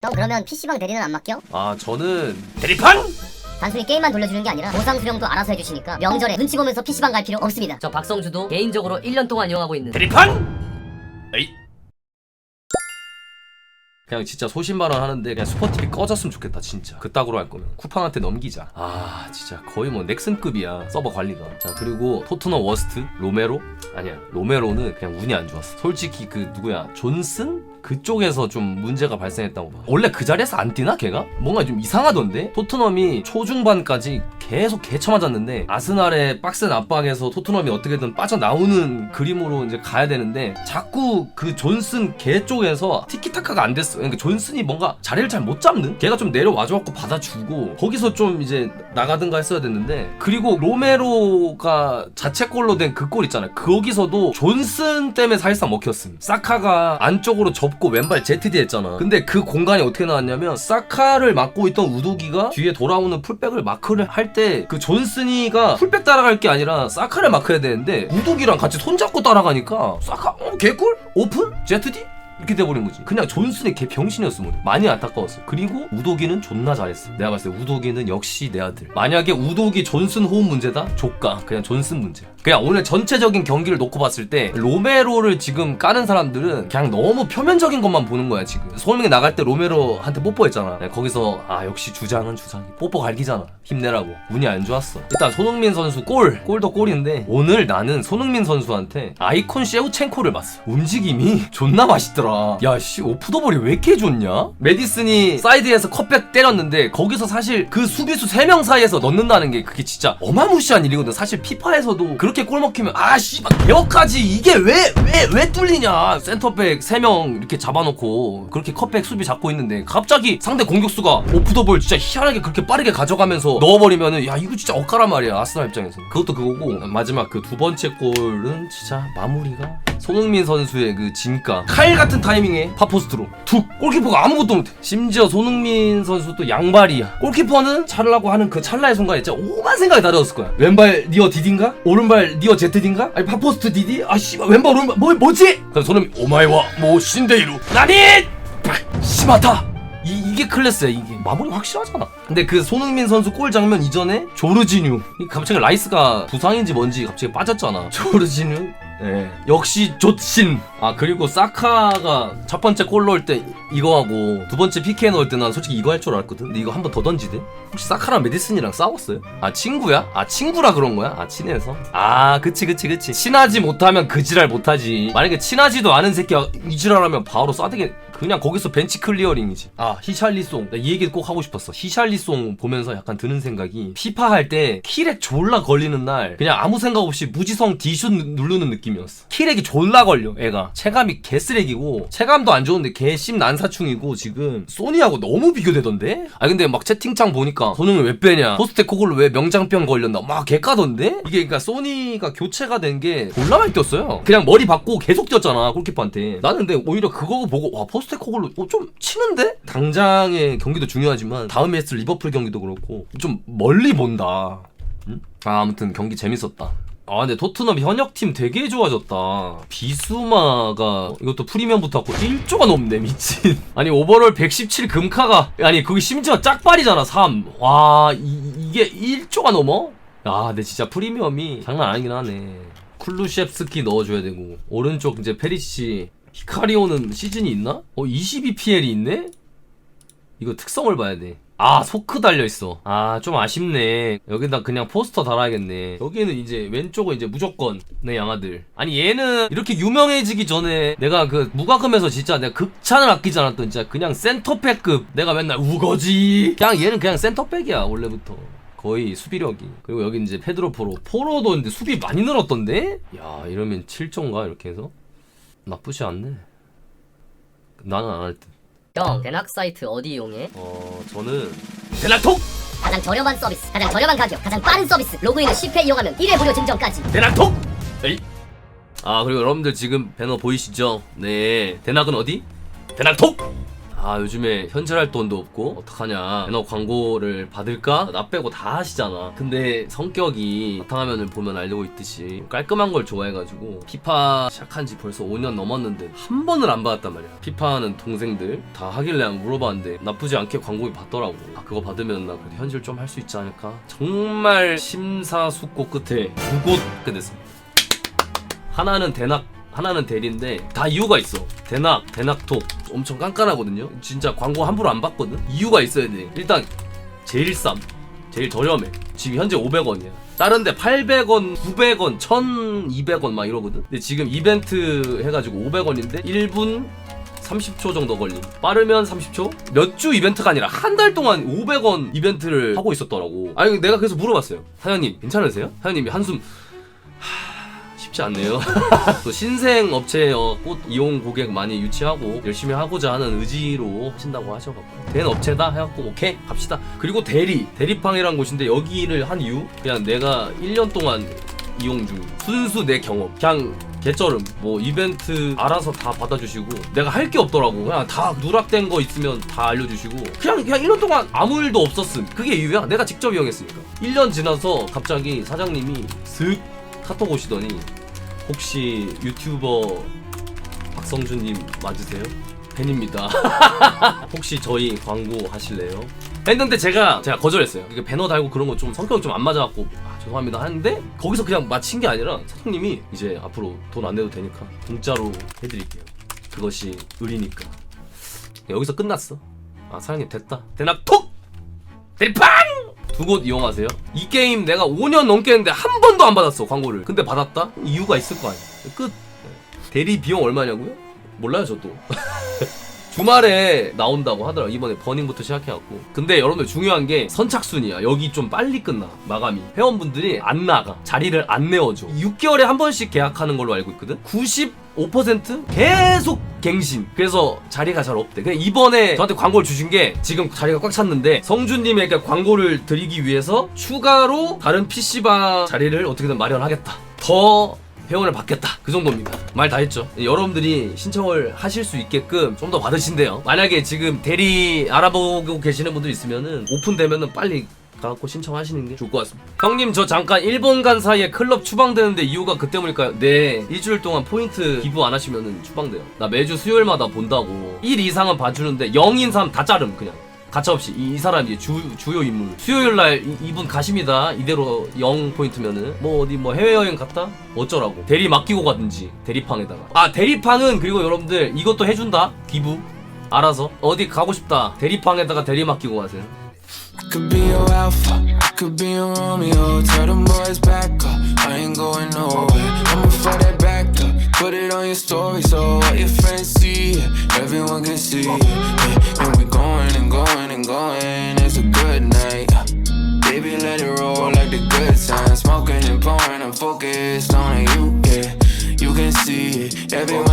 형 그러면 PC방 대리는 안 맡겨? 아 저는 대리판? 단순히 게임만 돌려주는 게 아니라 보상 수령도 알아서 해주시니까 명절에 눈치 보면서 PC방 갈 필요 없습니다. 저 박성주도 개인적으로 1년 동안 이용하고 있는. 대리판? 에이. 그냥 진짜 소신발언 하는데 그냥 슈퍼TV 꺼졌으면 좋겠다 진짜. 그따구로 할 거면. 쿠팡한테 넘기자. 아 진짜 거의 뭐 넥슨급이야 서버 관리가. 자 그리고 토트넘 워스트 로메로? 아니야 로메로는 그냥 운이 안 좋았어. 솔직히 그 누구야 존슨? 그쪽에서 좀 문제가 발생했다고 봐 원래 그 자리에서 안 뛰나 걔가? 뭔가 좀 이상하던데 토트넘이 초중반까지 계속 개쳐맞았는데 아스날의 빡센 압박에서 토트넘이 어떻게든 빠져나오는 그림으로 이제 가야 되는데 자꾸 그 존슨 걔 쪽에서 티키타카가 안 됐어. 그러니까 존슨이 뭔가 자리를 잘 못 잡는? 걔가 좀 내려와줘갖고 받아주고 거기서 좀 이제 나가든가 했어야 됐는데 그리고 로메로가 자책골로 된 그 골 있잖아요. 거기서도 존슨 때문에 사실상 먹혔음. 사카가 안쪽으로 접고 왼발 ZD 했잖아. 근데 그 공간이 어떻게 나왔냐면 사카를 막고 있던 우도기가 뒤에 돌아오는 풀백을 마크를 할때 그 존슨이가 풀백 따라갈 게 아니라 사카를 마크해야 되는데 우도기랑 같이 손잡고 따라가니까 사카 어 개꿀? 오픈? ZD 이렇게 돼버린 거지. 그냥 존슨의 개 병신이었어, 뭐. 많이 안타까웠어. 그리고 우도기는 존나 잘했어. 내가 봤을 때 우도기는 역시 내 아들. 만약에 우도기 존슨 호흡 문제다? 조까. 그냥 존슨 문제. 그냥 오늘 전체적인 경기를 놓고 봤을 때 로메로를 지금 까는 사람들은 그냥 너무 표면적인 것만 보는 거야, 지금. 손흥민이 나갈 때 로메로한테 뽀뽀했잖아. 네, 거기서 아, 역시 주장은 주장이. 뽀뽀 갈기잖아. 힘내라고. 운이 안 좋았어. 일단 손흥민 선수 골. 골도 골인데 오늘 나는 손흥민 선수한테 아이콘 셰우첸코를 봤어. 움직임이 존나 맛있더라. 야, 씨, 오프더볼이 왜 이렇게 좋냐? 메디슨이 사이드에서 컷백 때렸는데 거기서 사실 그 수비수 3명 사이에서 넣는다는 게 그게 진짜 어마무시한 일이거든. 사실 피파에서도 그렇게 골 먹히면 아, 씨발, 개혁까지 이게 왜, 왜, 왜 뚫리냐? 센터백 3명 이렇게 잡아놓고 그렇게 컷백 수비 잡고 있는데 갑자기 상대 공격수가 오프더볼 진짜 희한하게 그렇게 빠르게 가져가면서 넣어버리면은 야, 이거 진짜 엇가란 말이야. 아스날 입장에서. 그것도 그거고 마지막 그 두 번째 골은 진짜 마무리가 손흥민 선수의 그 진가 칼 같은 타이밍에 파포스트로 툭 골키퍼가 아무것도 못해 심지어 손흥민 선수도 양발이야 골키퍼는 차려고 하는 그 찰나의 순간에 진짜 오만 생각이 다 들었을 거야 왼발 니어 디딘가? 오른발 니어 제트딘가? 아니 파포스트 디디? 아 씨발 왼발 오른발 뭐, 뭐지? 그래서 손흥민 오마이와 뭐 신데이루 나니! 시마타 이, 이게 클래스야 이게 마무리 확실하잖아 근데 그 손흥민 선수 골 장면 이전에 조르지뉴 이 갑자기 라이스가 부상인지 뭔지 갑자기 빠졌잖아 조르지뉴 네. 역시 좋신 아 그리고 사카가 첫 번째 골 넣을 때 이거 하고 두 번째 PK 넣을 때 난 솔직히 이거 할 줄 알았거든 근데 이거 한 번 더 던지대 혹시 사카랑 메디슨이랑 싸웠어요? 아 친구야? 아 친구라 그런 거야? 아 친해서? 아 그치 그치 그치 친하지 못하면 그 지랄 못하지 만약에 친하지도 않은 새끼가 이 지랄하면 바로 싸대게 그냥 거기서 벤치 클리어링이지. 아. 히샬리송. 나 이 얘기 꼭 하고 싶었어. 히샬리송 보면서 약간 드는 생각이 피파 할 때 키렉 졸라 걸리는 날 그냥 아무 생각 없이 무지성 D슛 누르는 느낌이었어. 키렉이 졸라 걸려 애가. 체감이 개쓰레기고 체감도 안 좋은데 개심 난사충이고 지금 소니하고 너무 비교되던데? 아 근데 막 채팅창 보니까 손흥민 왜 빼냐? 포스테코글로 왜 명장병 걸렸나? 막 개까던데? 이게 그러니까 소니가 교체가 된 게 졸라 많이 뛰었어요. 그냥 머리 받고 계속 뛰었잖아 골키퍼한테. 나는 근데 오히려 그거 보고 와 포스 테코글로 어, 좀 치는데? 당장의 경기도 중요하지만 다음에 했을 리버풀 경기도 그렇고 좀 멀리 본다. 응? 아 아무튼 경기 재밌었다. 아 근데 토트넘 현역팀 되게 좋아졌다. 비수마가 이것도 프리미엄부터 갖고 1조가 넘네 미친. 아니 오버롤 117 금카가 아니 거기 심지어 짝발이잖아 3와 이게 1조가 넘어? 야 근데 진짜 프리미엄이 장난 아니긴 하네. 쿨루셰프스키 넣어줘야 되고 오른쪽 이제 페리시 히카리오는 시즌이 있나? 어 22PL이 있네? 이거 특성을 봐야 돼. 아, 소크 달려있어. 아, 좀 아쉽네. 여기다 그냥 포스터 달아야겠네. 여기는 이제 왼쪽은 이제 무조건 내 양아들. 아니, 얘는 이렇게 유명해지기 전에 내가 그 무과금에서 진짜 내가 극찬을 아끼지 않았던 진짜 그냥 센터백급. 내가 맨날 우거지. 그냥 얘는 그냥 센터백이야, 원래부터. 거의 수비력이. 그리고 여기 이제 페드로 포로. 포로도 근데 수비 많이 늘었던데? 야, 이러면 7조인가? 이렇게 해서? 나쁘지 않네. 나는 안 할 듯. 형 대낙 사이트 어디 이용해? 어 저는 대낙톡 가장 저렴한 서비스 가장 저렴한 가격 가장 빠른 서비스 로그인을 10회 이용하면 1회 무료 증정까지. 대낙톡 에이. 아 그리고 여러분들 지금 배너 보이시죠? 네. 대낙은 어디? 대낙톡 아 요즘에 현질할 돈도 없고 어떡하냐. 배너 광고를 받을까? 나 빼고 다 하시잖아. 근데 성격이 바탕화면을 보면 알고 있듯이 깔끔한 걸 좋아해가지고 피파 시작한 지 벌써 5년 넘었는데 한 번을 안 받았단 말이야. 피파는 동생들 다 하길래 한번 물어봤는데 나쁘지 않게 광고비 받더라고. 아 그거 받으면 나 그래도 현질 좀 할 수 있지 않을까? 정말 심사숙고 끝에 두 곳 끝냈습니다. 하나는 대낙 하나는 대리인데 다 이유가 있어 대낙 대낙톡 엄청 깐깐하거든요 진짜 광고 함부로 안 받거든 이유가 있어야 돼 일단 제일 쌈 제일 저렴해 지금 현재 500원이야 다른데 800원 900원 1200원 막 이러거든 근데 지금 이벤트 해가지고 500원인데 1분 30초 정도 걸림. 빠르면 30초? 몇 주 이벤트가 아니라 한 달 동안 500원 이벤트를 하고 있었더라고. 아니 내가 그래서 물어봤어요. 사장님 괜찮으세요? 사장님이 한숨 하... 쉽지 않네요. 또 신생 업체 어, 꽃 이용 고객 많이 유치하고 열심히 하고자 하는 의지로 하신다고 하셔갖고. 된 업체다 해갖고 오케이 갑시다. 그리고 대리 대리팡이란 곳인데 여기를 한 이유? 그냥 내가 1년 동안 이용 중. 순수 내 경험. 그냥 개쩔음. 뭐 이벤트 알아서 다 받아주시고 내가 할 게 없더라고. 그냥 다 누락된 거 있으면 다 알려주시고. 그냥 그냥 1년 동안 아무 일도 없었음. 그게 이유야? 내가 직접 이용했으니까. 1년 지나서 갑자기 사장님이 슥 카톡 오시더니 혹시 유튜버 박성준님 맞으세요? 팬입니다 혹시 저희 광고 하실래요? 했는데 제가 제가 거절했어요. 이게 배너 달고 그런 거 좀 성격 좀 안 맞아갖고 아, 죄송합니다 하는데 거기서 그냥 마친 게 아니라 사장님이 이제 앞으로 돈 안 내도 되니까 공짜로 해드릴게요. 그것이 의리니까. 여기서 끝났어. 아 사장님 됐다. 대낮 톡 대빵 두 곳 이용하세요. 이 게임 내가 5년 넘게 했는데 한 번도 안 받았어 광고를. 근데 받았다? 이유가 있을 거 아니야. 끝. 대리 비용 얼마냐고요? 몰라요 저도. 주말에 나온다고 하더라 이번에 버닝부터 시작해갖고. 근데 여러분들 중요한 게 선착순이야. 여기 좀 빨리 끝나 마감이. 회원분들이 안 나가. 자리를 안 내어줘. 6개월에 한 번씩 계약하는 걸로 알고 있거든? 95% 계속 갱신. 그래서 자리가 잘 없대. 근데 이번에 저한테 광고를 주신 게 지금 자리가 꽉 찼는데 성준님에게 광고를 드리기 위해서 추가로 다른 PC방 자리를 어떻게든 마련하겠다. 더 회원을 받겠다. 그 정도입니다. 말 다 했죠. 여러분들이 신청을 하실 수 있게끔 좀 더 받으신대요. 만약에 지금 대리 알아보고 계시는 분들 있으면은 오픈되면은 빨리 가갖고 신청하시는 게 좋을 것 같습니다. 형님 저 잠깐 일본 간 사이에 클럽 추방되는데 이유가 그 때문일까요? 네. 일주일 동안 포인트 기부 안 하시면은 추방돼요. 나 매주 수요일마다 본다고. 1 이상은 봐주는데 0인 3 다 자름 그냥 가차없이 이, 이 사람이 주, 주요 인물. 수요일 날 이, 이분 가십니다. 이대로 0 포인트면은. 뭐 어디 뭐 해외여행 갔다? 어쩌라고. 대리 맡기고 가든지 대리팡에다가. 아 대리팡은 그리고 여러분들 이것도 해준다. 기부. 알아서. 어디 가고 싶다. 대리팡에다가 대리 맡기고 가세요. Could be your alpha, could be your Romeo. Tell them boys back up, I ain't going nowhere. I'ma for that back up, put it on your story so all your friends see everyone can see. And we're going and going and going. It's a good night. Baby, let it roll like the good times. Smoking and pouring, I'm focused on you, yeah. You can see it, everyone